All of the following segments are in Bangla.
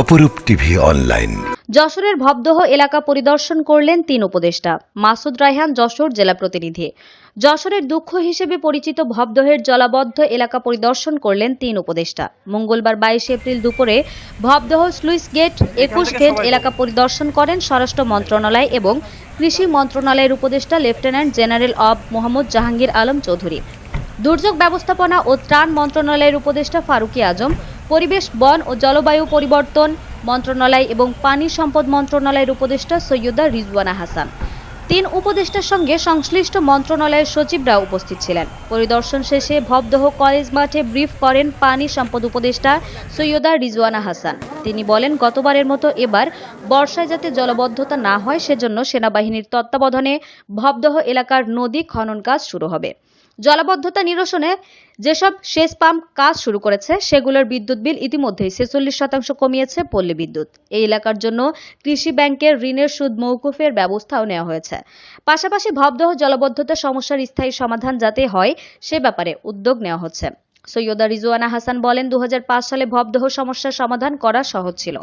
অপরূপ টিভি অনলাইন। যশোরের ভবদহ এলাকা পরিদর্শন করলেন তিন উপদেষ্টা মাসুদ রায়হান যশোর জেলা প্রতিনিধি। যশোরের দুঃখ হিসেবে পরিচিত ভবদহের জলাবদ্ধ এলাকা পরিদর্শন করলেন তিন উপদেষ্টা। মঙ্গলবার বাইশে এপ্রিল দুপুরে ভবদহ স্লুইস গেট একুশ গেট এলাকা পরিদর্শন করেন স্বরাষ্ট্র মন্ত্রণালয় এবং কৃষি মন্ত্রণালয়ের উপদেষ্টা লেফটেন্যান্ট জেনারেল অব মোহাম্মদ জাহাঙ্গীর আলম চৌধুরী। দুর্যোগ ব্যবস্থাপনা ও ত্রাণ মন্ত্রণালয়ের উপদেষ্টা ফারুকি আজম, পরিবেশ, বন ও জলবায়ু পরিবর্তন মন্ত্রণালয় এবং পানি সম্পদ মন্ত্রণালয়ের উপদেষ্টা সৈয়দা রিজওয়ানা হাসান। তিন উপদেষ্টার সঙ্গে সংশ্লিষ্ট মন্ত্রণালয়ের সচিবরা উপস্থিত ছিলেন। পরিদর্শন শেষে ভবদহ কলেজ মাঠে ব্রিফ করেন পানি সম্পদ উপদেষ্টা সৈয়দা রিজওয়ানা হাসান। তিনি বলেন, গতবারের মতো এবার বর্ষায় যাতে জলবদ্ধতা না হয়, সেজন্য সেনাবাহিনীর তত্ত্বাবধানে ভবদহ এলাকার নদী খনন কাজ শুরু হবে। জলাবদ্ধতা নিরসনে যেসব সেচ পাম্প কাজ শুরু করেছে, সেগুলোর বিদ্যুৎ বিল ইতিমধ্যেই ছেচল্লিশ শতাংশ কমিয়েছে পল্লী বিদ্যুৎ। এই এলাকার জন্য কৃষি ব্যাংকের ঋণের সুদ মৌকুফের ব্যবস্থাও নেওয়া হয়েছে। পাশাপাশি ভবদহ জলবদ্ধতা সমস্যার স্থায়ী সমাধান যাতে হয়, সে ব্যাপারে উদ্যোগ নেওয়া হচ্ছে। সৈয়দা রিজওয়ানা হাসান বলেন দু হাজার পাঁচ সালে ভবদহ সমস্যার সমাধান করা সহজ ছিল।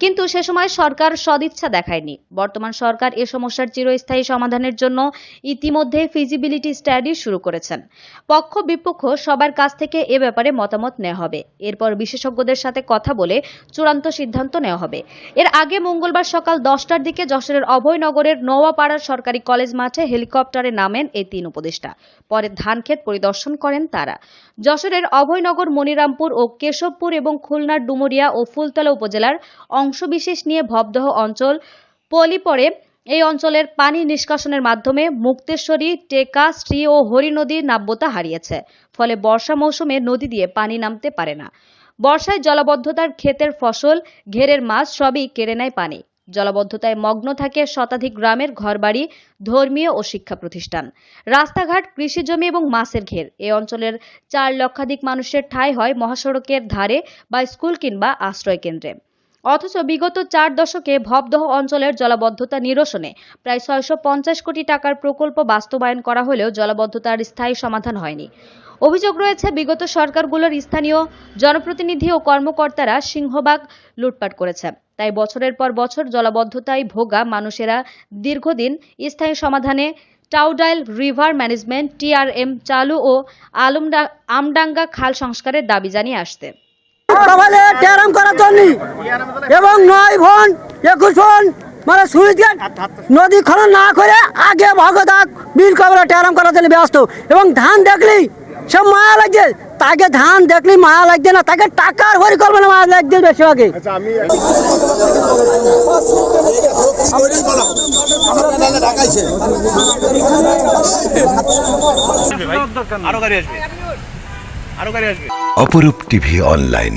কিন্তু সে সময় সরকার সদিচ্ছা দেখায়নি। বর্তমান সরকার এ সমস্যার চিরস্থায়ী সমাধানের জন্য ইতিমধ্যে ফিজিবিলিটি স্টাডি শুরু করেছেন। পক্ষ বিপক্ষ সবার কাছ থেকে এ ব্যাপারে মতামত নেওয়া হবে। এরপর বিশেষজ্ঞদের সাথে কথা বলে চূড়ান্ত সিদ্ধান্ত নেওয়া হবে। এর আগে মঙ্গলবার সকাল দশটার দিকে যশোরের অভয়নগরের নওয়াপাড়ার সরকারি কলেজ মাঠে হেলিকপ্টারে নামেন এই তিন উপদেষ্টা। পরে ধানক্ষেত পরিদর্শন করেন তারা। যশোরের অভয়নগর, মনিরামপুর ও কেশবপুর এবং খুলনার ডুমুরিয়া ও ফুলতলা উপজেলার অংশবিশেষ নিয়ে ভবদহ অঞ্চল পলি পড়ে। এই অঞ্চলের পানি নিষ্কাশনের মাধ্যমে মুক্তেশ্বরী, টেকা, শ্রী ও হরি নদীর নাব্যতা হারিয়েছে। ফলে বর্ষা মৌসুমে নদী দিয়ে পানি নামতে পারে না। বর্ষায় জলাবদ্ধতার ক্ষেতের ফসল, ঘেরের মাছ সবই কেড়ে নেয় পানি। জলাবদ্ধতায় মগ্ন থাকে শতাধিক গ্রামের ঘরবাড়ি, ধর্মীয় ও শিক্ষা প্রতিষ্ঠান। রাস্তাঘাট কৃষিজমি এবং মাছের ঘের। এ অঞ্চলের চার লক্ষাধিক মানুষের ঠাঁই হয় মহাসড়কের ধারে বা স্কুল কিংবা আশ্রয় কেন্দ্রে। অথচ বিগত চার দশকে ভবদহ অঞ্চলের জলাবদ্ধতা নিরসনে প্রায় ছয়শো পঞ্চাশ কোটি টাকার প্রকল্প বাস্তবায়ন করা হলেও জলাবদ্ধতার স্থায়ী সমাধান হয়নি। অভিযোগ রয়েছে, বিগত সরকারগুলোর স্থানীয় জনপ্রতিনিধি ও কর্মকর্তারা সিংহবাগ লুটপাট করেছে। তাই বছরের পর বছর জলাবদ্ধতায় ভোগা মানুষেরা দীর্ঘদিন স্থায়ী সমাধানে টাউডাইল রিভার ম্যানেজমেন্ট, টিআরএম চালু ও আলমডা আমডাঙ্গা খাল সংস্কারের দাবি জানিয়ে আসতে সকালে ট্যারাম করার জন্য। এবং নয় ভন একুশ ভন মানে সুইচ গেট নদী খনন না করে আগে ভগদাক বিল কবরা ট্যারাম করার জন্য ব্যস্ত। এবং ধান দেখলি সব মায়া লাগছে। তাকে ধান দেখলি মায়া লাগছে না তাকে টাকার পরিকল্পনা মায়া লাগছে বেশি আগে আরও গাড়ি আসবে। আরও গাড়ি আসবে। অপরূপ টিভি অনলাইন।